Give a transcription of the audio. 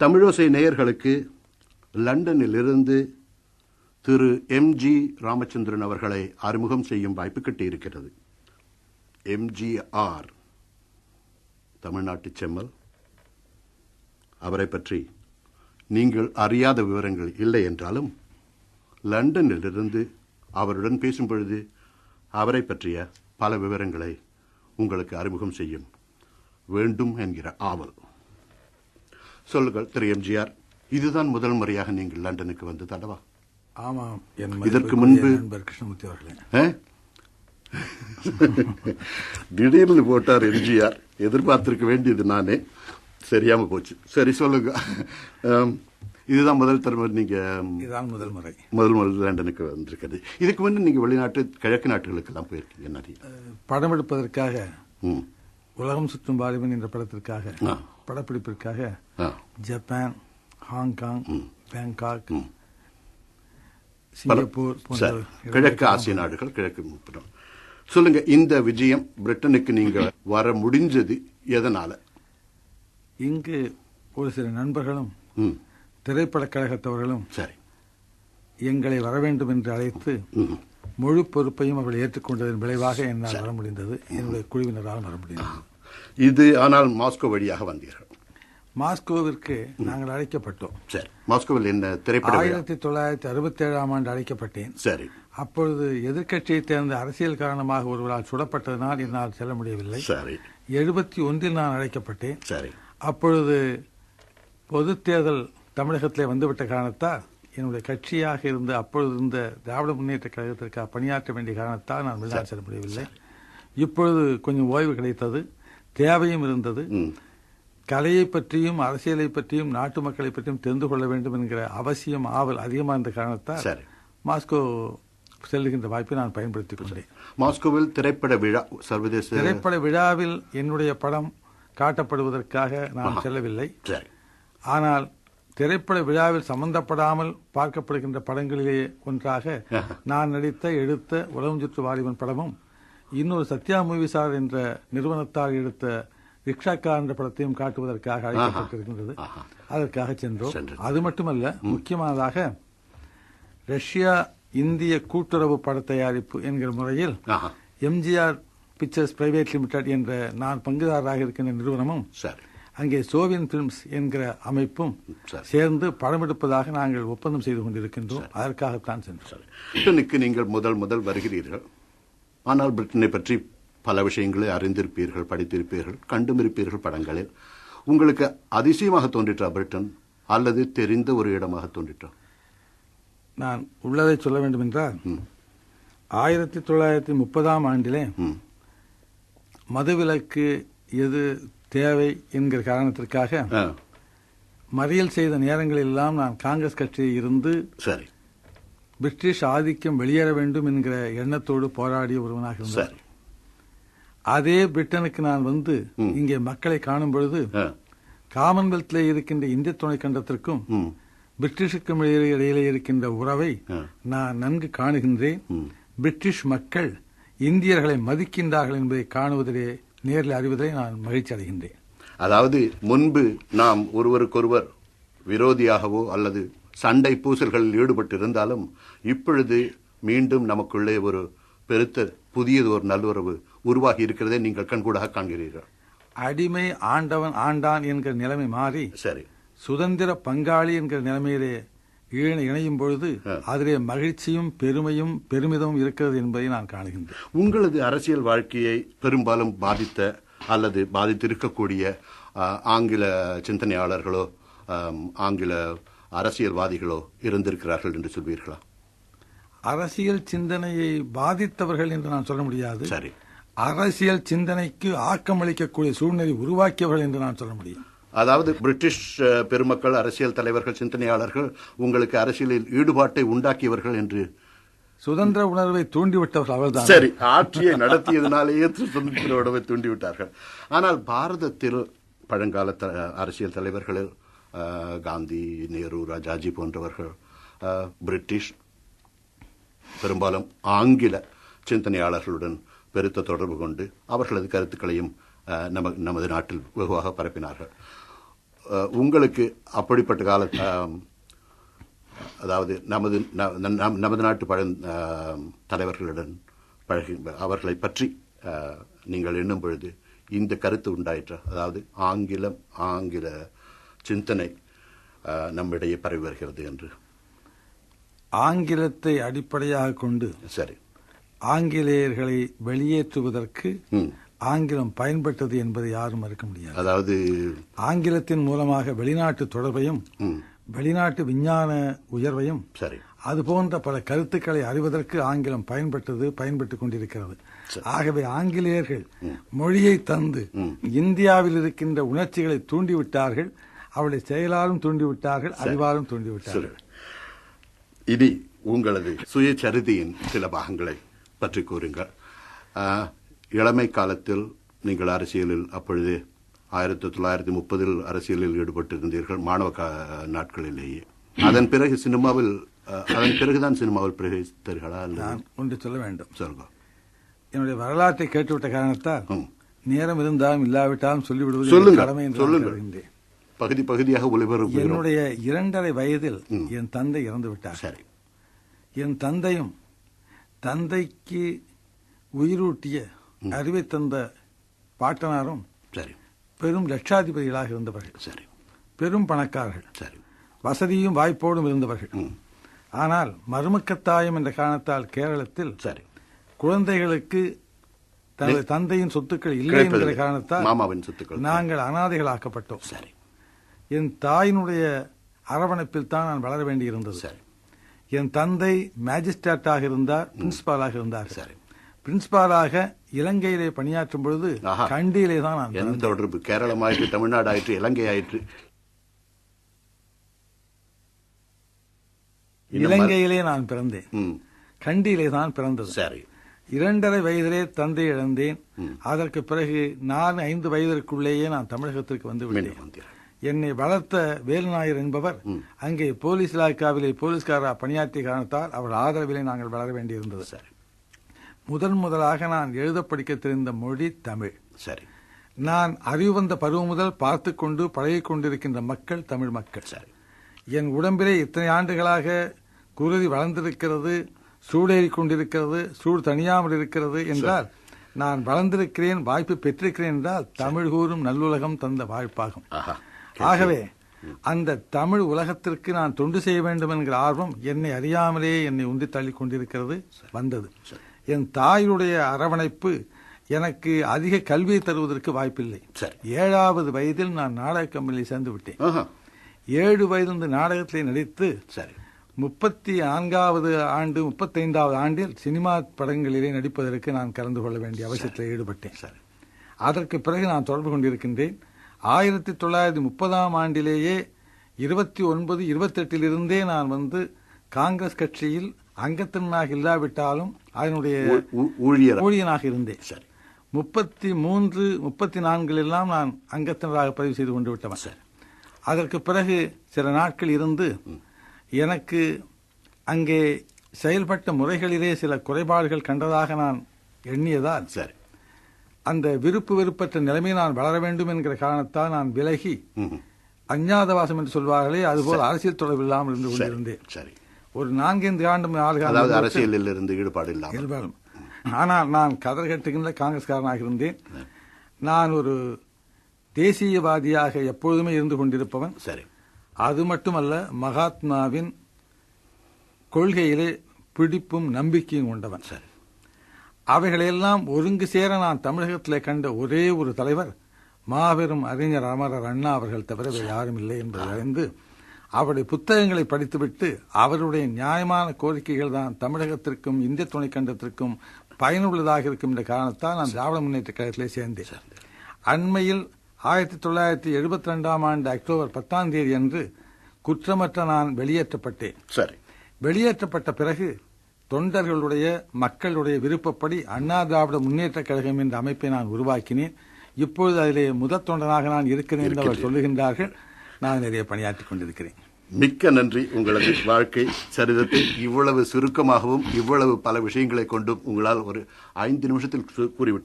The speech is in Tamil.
தமிழோசை நேயர்களுக்கு லண்டனிலிருந்து திரு எம்ஜி ராமச்சந்திரன் அவர்களை அறிமுகம் செய்யும் வாய்ப்பு கிட்டியிருக்கிறது. எம்ஜிஆர் தமிழ்நாட்டு செம்மல். அவரை பற்றி நீங்கள் அறியாத விவரங்கள் இல்லை என்றாலும் லண்டனிலிருந்து அவருடன் பேசும் பொழுது அவரை பற்றிய பல விவரங்களை உங்களுக்கு அறிமுகம் செய்யும் வேண்டும் என்கிற ஆவல். சொல்லுங்கள் திரு எம்ஜிஆர். இதுதான் முதல் முறையாக நீங்கள் லண்டனுக்கு வந்து தடவா? ஆமாம் இதற்கு முன்பு- கிருஷ்ணமூர்த்தி அவர்களே? திடீர்னு போட்டார் எம்ஜிஆர். எதிர்பார்த்திருக்க வேண்டியது நானே. சரியாம போச்சு. சரி சொல்லுங்க. இதுதான் முதல் தடவை நீங்க இதுதான் முதல் முறை. முதல் முதல் லண்டனுக்கு வந்திருக்கிறது. இதுக்கு முன்னே நீங்க வெளிநாட்டு கிழக்கு நாட்டுகளுக்கெல்லாம் போயிருக்கீங்க நிறைய படம் எடுப்பதற்காக உலகம் சுற்றும் வாலிபன் என்ற படத்திற்காக. படப்பிடிப்பிற்காக Japan Hong Kong Bangkok Singapore கிழக்கு ஆசிய நாடுகள் கிழக்கு முப்படம் சொல்லுங்க இந்த விஜயம் பிரிட்டனுக்கு நீங்க வர முடிஞ்சது எதனால? இங்கு ஒரு சில நண்பர்களும் ம். திரைப்படக் கழகத்தவர்களும் சரி. எங்களை வர வேண்டும் என்று அழைத்து முழு பொறுப்பையும் அவர்கள் ஏற்றுக்கொண்டதன் விளைவாக என்னால் வர முடிந்தது. என்னுடைய குழுவினரால் வர முடிந்தது. இது ஆனால் மாஸ்கோ வழியாக வந்தீர்கள். மாஸ்கோவிற்கு நாங்கள் அழைக்கப்பட்டோம். சரி. மாஸ்கோவில் என்ன திரைப்பட விழா? ஆயிரத்தி தொள்ளாயிரத்தி அறுபத்தி ஏழாம் ஆண்டு அழைக்கப்பட்டேன். சரி. அப்பொழுது எதிர்க்கட்சியைச் சேர்ந்த அரசியல் காரணமாக ஒருவரால் சுடப்பட்டதனால் என்னால் செல்ல முடியவில்லை. சரி. எழுபத்தி ஒன்றில் நான் அழைக்கப்பட்டேன். சரி. அப்பொழுது பொதுத் தேர்தல் தமிழகத்திலே வந்துவிட்ட காரணத்தால் என்னுடைய கட்சியாக இருந்த அப்பொழுது இருந்த திராவிட முன்னேற்ற கழகத்திற்காக பணியாற்ற வேண்டிய காரணத்தால் நான் வெளிநாடு செல்ல முடியவில்லை. இப்பொழுது கொஞ்சம் ஓய்வு கிடைத்தது. தேவையும் இருந்தது. கலையை பற்றியும் அரசியலை பற்றியும் நாட்டு மக்களை பற்றியும் தெரிந்து கொள்ள வேண்டும் என்கிற அவசியம் ஆவல் அதிகமாக இருந்த காரணத்தால் மாஸ்கோ செல்லுகின்ற வாய்ப்பை நான் பயன்படுத்திக் கொண்டேன். மாஸ்கோவில் திரைப்பட விழா சர்வதேச திரைப்பட விழாவில் என்னுடைய படம் காட்டப்படுவதற்காக நான் செல்லவில்லை. ஆனால் திரைப்பட விழாவில் சம்பந்தப்படாமல் பார்க்கப்படுகின்ற படங்களிலே ஒன்றாக நான் நடித்த எடுத்த உலகம் சுற்று வாலிபன் படமும் இன்னொரு சத்யா மூவிசார் என்ற நிறுவனத்தால் எடுத்த ரிக்ஷாக்கா என்ற படத்தையும் காட்டுவதற்காக அழைக்கப்பட்டிருக்கின்றது. அதற்காக சென்றோம். அது மட்டுமல்ல முக்கியமானதாக ரஷ்யா இந்திய கூட்டுறவு பட தயாரிப்பு என்கிற முறையில் எம்ஜிஆர் பிக்சர்ஸ் பிரைவேட் லிமிடெட் என்ற நான் பங்குதாரராக இருக்கின்ற நிறுவனமும் சரி. அங்கே சோவியன் பிலிம்ஸ் என்கிற அமைப்பும் சரி. சேர்ந்து படம் எடுப்பதாக நாங்கள் ஒப்பந்தம் செய்து கொண்டிருக்கின்றோம். அதற்காகத்தான் சென்றோம். நீங்கள் முதல் முதல் வருகிறீர்கள். ஆனால் பிரிட்டனை பற்றி பல விஷயங்களை அறிந்திருப்பீர்கள் படித்திருப்பீர்கள் கண்டும் இருப்பீர்கள் படங்களில். உங்களுக்கு அதிசயமாக தோன்றிற்றா பிரிட்டன்? அல்லது தெரிந்த ஒரு இடமாக தோன்றிற்றா நான் உள்ளதை சொல்ல வேண்டும் என்றால் ஆயிரத்தி தொள்ளாயிரத்தி முப்பதாம் ஆண்டிலே மதுவிலக்கு எது தேவை என்கிற காரணத்திற்காக மறியல் செய்த நேரங்களெல்லாம் நான் காங்கிரஸ் கட்சியில் இருந்து சரி. பிரிட்டிஷ் ஆதிக்கம் வெளியேற வேண்டும் என்கிற எண்ணத்தோடு போராடிய ஒருவனாக இருந்தார். அதே பிரிட்டனுக்கு நான் வந்து இங்கே மக்களை காணும் பொழுது காமன்வெல்த்ல இருக்கின்ற இந்திய துணைக்கண்டத்திற்கும் பிரிட்டிஷுக்கும் இடையிலே இருக்கின்ற உறவை. நான் நன்கு காணுகின்றேன். பிரிட்டிஷ் மக்கள் இந்தியர்களை மதிக்கின்றார்கள் என்பதை காணுவதிலே நேரில் அறிவதிலே நான் மகிழ்ச்சி அடைகின்றேன். அதாவது முன்பு நாம் ஒருவருக்கொருவர் விரோதியாகவோ அல்லது சண்டை பூசல்களில் ஈடுபட்டிருந்தாலும் இப்பொழுது மீண்டும் நமக்குள்ளே ஒரு பெருத்த புதியது ஒரு நல்லுறவு உருவாகி இருக்கிறதை நீங்கள் கண்கூடாக காண்கிறீர்கள். அடிமை ஆண்டவன் ஆண்டான் என்கிற நிலைமை மாறி சரி. சுதந்திர பங்காளி என்கிற நிலைமையிலே இணையும் பொழுது அதிலே மகிழ்ச்சியும் பெருமையும் பெருமிதமும் இருக்கிறது என்பதை நான் காணுகின்றேன். உங்களது அரசியல் வாழ்க்கையை பெரும்பாலும் பாதித்த அல்லது பாதித்திருக்கக்கூடிய ஆங்கில சிந்தனையாளர்களோ ஆங்கில அரசியல்வாதிகளோ இருந்திருக்கிறார்கள் என்று சொல்வீர்களா? அரசியல் சிந்தனையை பாதித்தவர்கள் என்று நான் சொல்ல முடியாது. சரி. அரசியல் சிந்தனைக்கு ஆக்கமளிக்கக்கூடிய சூழ்நிலை உருவாக்கியவர்கள் என்று நான் சொல்ல முடியும். அதாவது பிரிட்டிஷ் பெருமக்கள் அரசியல் தலைவர்கள் சிந்தனையாளர்கள் உங்களுக்கு அரசியலில் ஈடுபாட்டை உண்டாக்கியவர்கள் என்று சுதந்திர உணர்வை தூண்டிவிட்டவர்கள் அவர்தான். சரி ஆட்சியை நடத்தியதனாலேயே சுதந்திர உணவை தூண்டிவிட்டார்கள். ஆனால் பாரதத்தில் பழங்கால அரசியல் தலைவர்களில் அஹ், காந்தி நேரு ராஜாஜி போன்றவர்கள் பிரிட்டிஷ் பெரும்பாலும் ஆங்கில சிந்தனையாளர்களுடன் பெருத்த தொடர்பு கொண்டு அவர்களது கருத்துக்களையும் நம நமது நாட்டில் வெகுவாக பரப்பினார்கள். உங்களுக்கு அப்படிப்பட்ட கால அதாவது நமது ந- நம்- நமது நாட்டு பழ தலைவர்களுடன் பழகி அவர்களை பற்றி நீங்கள் எண்ணும் பொழுது இந்த கருத்து உண்டாயிற்ற. அதாவது ஆங்கிலம் ஆங்கில சிந்தனை நம்மிடையே பரவி வருகிறது என்று. ஆங்கிலத்தை அடிப்படையாக கொண்டு சரி. ஆங்கிலேயர்களை வெளியேற்றுவதற்கு. ஆங்கிலம் பயன்பட்டது என்பதை யாரும் மறுக்க முடியாது. அதாவது ஆங்கிலத்தின் மூலமாக வெளிநாட்டு தொடர்பையும் வெளிநாட்டு விஞ்ஞான உயர்வையும் சரி. அது போன்ற பல கருத்துக்களை அறிவதற்கு ஆங்கிலம் பயன்பட்டது பயன்பட்டுக் கொண்டிருக்கிறது. ஆகவே ஆங்கிலேயர்கள் மொழியை தந்து இந்தியாவில் இருக்கின்ற உணர்ச்சிகளை தூண்டிவிட்டார்கள். அவளை செயலாலும் தூண்டிவிட்டார்கள் அறிவாலும் தூண்டிவிட்டார்கள். இனி உங்களது சுயசரிதையின் சில பாகங்களை பற்றி கூறுங்கள். இளமை காலத்தில் நீங்கள் அரசியலில் அப்பொழுது ஆயிரத்தி தொள்ளாயிரத்தி முப்பதில் அரசியலில் ஈடுபட்டிருந்தீர்கள் மாணவ நாட்களிலேயே. அதன் பிறகு சினிமாவில் அதன் பிறகுதான் சினிமாவில் பிரவேசித்தீர்களா நான் ஒன்று சொல்ல வேண்டும். சொல்லுங்க. என்னுடைய வரலாற்றை கேட்டுவிட்ட காரணத்தால். நேரம் இருந்தாலும் இல்லாவிட்டாலும் சொல்லிவிடுவது சொல்லுங்க, என் என்று. பகுதி பகுதியாக ஒளிபரப்பு என்னுடைய இரண்டரை வயதில் என் தந்தை இறந்து விட்டார். சரி. என் தந்தையும் தந்தைக்கு உயிரூட்டிய அறிவை தந்த பாட்டனாரும் சரி. பெரும் லட்சாதிபதிகளாக இருந்தவர்கள். சரி. பெரும் பணக்காரர்கள். சரி. வசதியும் வாய்ப்போடும் இருந்தவர்கள். ஆனால் மருமக்கத்தாயம் என்ற காரணத்தால் கேரளத்தில் சரி. குழந்தைகளுக்கு தனது தந்தையின் சொத்துக்கள் இல்லை கிடைப்பதில்லை. காரணத்தால் மாமாவின் சொத்துக்கள். நாங்கள் அனாதைகளாக்கப்பட்டோம். சரி. என் தாயினுடைய அரவணைப்பில் தான் நான் வளர வேண்டியிருந்தது. சரி. என் தந்தை மேஜிஸ்ட்ரேட்டாக இருந்தார் பிரின்சிபாலாக இருந்தார். சரி. பிரின்சிபாலாக இலங்கையிலே பணியாற்றும் பொழுது. கண்டியிலே தான் நான் எந்த தொடர்பு? கேரளம் ஆயிற்று தமிழ்நாடு ஆயிற்று இலங்கை ஆயிற்று இலங்கையிலே நான் பிறந்தேன். கண்டியிலே தான் பிறந்தது. சரி. இரண்டரை வயதிலே தந்தை இழந்தேன். அதற்கு பிறகு நான் ஐந்து வயதிற்குள்ளேயே நான் தமிழகத்திற்கு வந்து விட்டேன். என்னை வளர்த்த வேலுநாயர் என்பவர் அங்கே போலீஸ் இலாக்காவிலே போலீஸ்காரா பணியாற்றிய காரணத்தால் அவர் ஆதரவிலே நாங்கள் வளர வேண்டியிருந்தது. சரி. முதன் முதலாக நான் எழுத படிக்க தெரிந்த மொழி தமிழ். சரி. நான் அறிவு வந்த பருவம் முதல் பார்த்து கொண்டு பழகிக் கொண்டிருக்கின்ற மக்கள் தமிழ் மக்கள். சரி. என் உடம்பிலே இத்தனை ஆண்டுகளாக குருதி வளர்ந்திருக்கிறது சூடேறி கொண்டிருக்கிறது சூடு தணியாமல் இருக்கிறது என்றால் நான் வளர்ந்திருக்கிறேன் வாய்ப்பு பெற்றிருக்கிறேன் என்றால் தமிழ் கூறும் நல்லுலகம் தந்த வாய்ப்பாகும். ஆஹா. ஆகவே அந்த தமிழ் உலகத்திற்கு நான் தொண்டு செய்ய வேண்டும் என்கிற ஆர்வம் என்னை அறியாமலே என்னை உந்தி தள்ளி கொண்டிருக்கிறது வந்தது. என் தாயுடைய அரவணைப்பு எனக்கு அதிக கல்வியை தருவதற்கு வாய்ப்பில்லை. ஏழாவது வயதில் நான் நாடக கம்பெனியில் சேர்ந்து விட்டேன். ஏழு வயதிலிருந்து நாடகத்திலே நடித்து சரி. முப்பத்தி நான்காவது ஆண்டு முப்பத்தைந்தாவது ஆண்டில் சினிமா படங்களிலே நடிப்பதற்கு நான் கலந்து கொள்ள வேண்டிய அவசியத்தில் ஈடுபட்டேன். அதற்கு பிறகு நான் தொடர்பு கொண்டிருக்கின்றேன். ஆயிரத்தி தொள்ளாயிரத்தி முப்பதாம் ஆண்டிலேயே இருபத்தி ஒன்பது இருபத்தெட்டிலிருந்தே நான் வந்து காங்கிரஸ் கட்சியில் அங்கத்தனாக இல்லாவிட்டாலும் அதனுடைய ஊழியர்? ஊழியனாக இருந்தேன். சரி. முப்பத்தி மூன்று முப்பத்தி நான்கிலெல்லாம் நான் அங்கத்தினராக பதிவு செய்து கொண்டு விட்டவன். சரி. அதற்கு பிறகு சில நாட்கள் இருந்து எனக்கு அங்கே செயல்பட்ட முறைகளிலே சில குறைபாடுகள் கண்டதாக நான் எண்ணியதால் சரி. அந்த விருப்பு வெறுப்பற்ற நிலைமை நான் வளர வேண்டும் என்கிற காரணத்தால் நான் விலகி அஞ்ஞாதவாசம் என்று சொல்வார்களே அதுபோல் அரசியல் தொடர்பு இல்லாமல் இருந்து கொண்டிருந்தேன். சரி. ஒரு நான்கைந்து ஆண்டு நாலு அதாவது காலம் அரசியலில் இருந்து ஈடுபாடு இல்லாமல். ஆனால் நான் கதர் கட்டுகின்ற காங்கிரஸ்காரனாக இருந்தேன். நான் ஒரு தேசியவாதியாக எப்பொழுதுமே இருந்து கொண்டிருப்பவன். சரி. அது மட்டுமல்ல மகாத்மாவின் கொள்கையிலே பிடிப்பும் நம்பிக்கையும் கொண்டவன். சரி. அவைகளையெல்லாம் ஒருங்கு சேர நான் தமிழகத்திலே கண்ட ஒரே ஒரு தலைவர் மாபெரும் அறிஞர் அமரர் அண்ணா அவர்கள் தவிர வேறு யாரும் இல்லை என்பதை அறிந்து அவருடைய புத்தகங்களை படித்துவிட்டு அவருடைய நியாயமான கோரிக்கைகள் தான் தமிழகத்திற்கும் இந்திய துணைக்கண்டத்திற்கும் பயனுள்ளதாக இருக்கும் என்ற காரணத்தால் நான் திராவிட முன்னேற்ற கழகத்திலே சேர்ந்தேன். அண்மையில் ஆயிரத்தி தொள்ளாயிரத்தி எழுபத்தி ரெண்டாம் ஆண்டு அக்டோபர் பத்தாம் தேதி அன்று குற்றமற்ற நான் வெளியேற்றப்பட்டேன். சரி. வெளியேற்றப்பட்ட பிறகு தொண்டர்களுடைய மக்களுடைய விருப்பப்படி அண்ணா திராவிட முன்னேற்ற கழகம் என்ற அமைப்பை நான் உருவாக்கினேன். இப்பொழுது அதிலே முதற் தொண்டனாக நான் இருக்கிறேன் என்று அவர் சொல்லுகின்றார்கள். நான் நிறைய பணியாற்றிக் கொண்டிருக்கிறேன். மிக்க நன்றி உங்களது வாழ்க்கை சரிதத்தை இவ்வளவு சுருக்கமாகவும் இவ்வளவு பல விஷயங்களை கொண்டும் உங்களால் ஒரு ஐந்து நிமிஷத்தில் கூறிவிட்டீர்கள்.